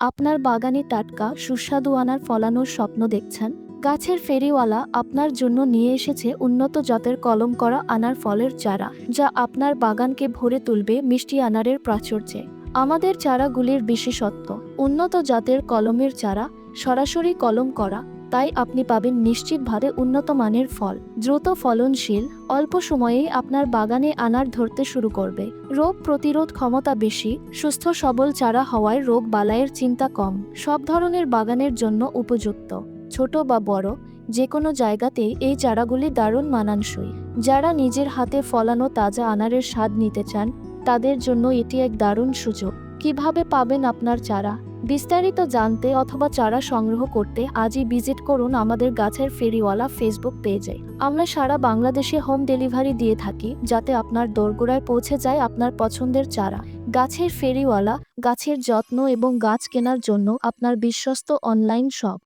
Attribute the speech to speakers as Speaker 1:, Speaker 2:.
Speaker 1: আপনার বাগানে টাটকা, সুস্বাদু আনার ফলানোর স্বপ্ন দেখছেন? গাছের ফেরিওয়ালা আপনার জন্য নিয়ে এসেছে উন্নত জাতের কলম করা আনার ফলের চারা, যা আপনার বাগানকে ভরে তুলবে মিষ্টি আনারের প্রাচুর্যে। আমাদের চারাগুলির বিশেষত্ব, উন্নত জাতের কলমের চারা, সরাসরি কলম করা তাই আপনি পাবেন নিশ্চিতভাবে উন্নত মানের ফল। দ্রুত ফলনশীল, অল্প সময়েই আপনার বাগানে আনার ধরতে শুরু করবে। রোগ প্রতিরোধ ক্ষমতা বেশি, সুস্থ সবল চারা হওয়ায় রোগ বালাইয়ের চিন্তা কম। সব ধরনের বাগানের জন্য উপযুক্ত, ছোট বা বড় যে কোনো জায়গাতেই এই চারাগুলি দারুণ মানানসই। যারা নিজের হাতে ফলানো তাজা আনারের স্বাদ নিতে চান, তাদের জন্য এটি এক দারুণ সুযোগ। কীভাবে পাবেন আপনার চারা? বিস্তারিত জানতে অথবা চারা সংগ্রহ করতে আজই ভিজিট করুন আমাদের গাছের ফেরিওয়ালা ফেসবুক পেজে। আমরা সারা বাংলাদেশে হোম ডেলিভারি দিয়ে থাকি, যাতে আপনার দোরগোড়ায় পৌঁছে যায় আপনার পছন্দের চারা। গাছের ফেরিওয়ালা, গাছের যত্ন এবং গাছ কেনার জন্য আপনার বিশ্বস্ত অনলাইন শপ